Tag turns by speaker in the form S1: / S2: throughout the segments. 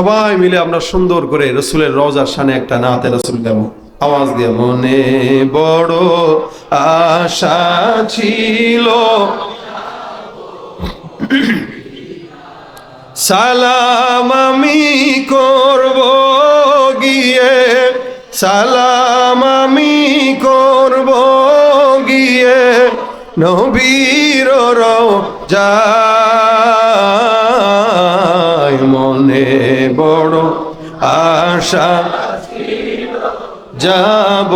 S1: সবাই মিলে আমরা সুন্দর করে রসুলের রজার সানে একটা নাতে রসুল দেব। আওয়াজ দিয়ে মনে বড় আশা ছিল। সালাম আমি করব গিয়ে, সালাম আমি করব গিয়ে, নবীর যায় মনে আশা যাব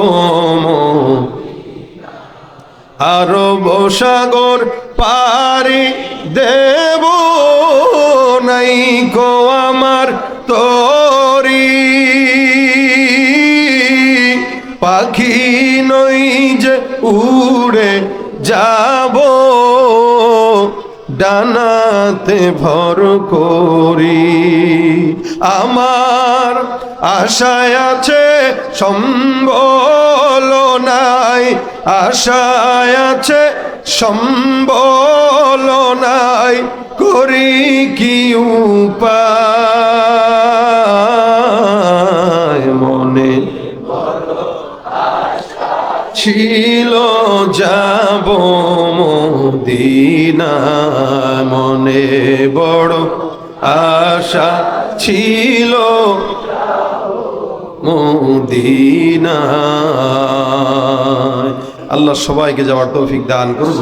S1: আরব সাগর পারি দেব নাই কো আমার তরি। পাখি নই যে উড়ে যাব, ডানাতে ভর করি। আমার আশায় আছে, সম্বল নাই। আশায় আছে, সম্বল নাই। করি কি উপায়? মনে ছিল যাব মদিনা মনে বড় আশা ছিল মদিনা আল্লাহ সবাইকে যাওয়ার তৌফিক দান করুন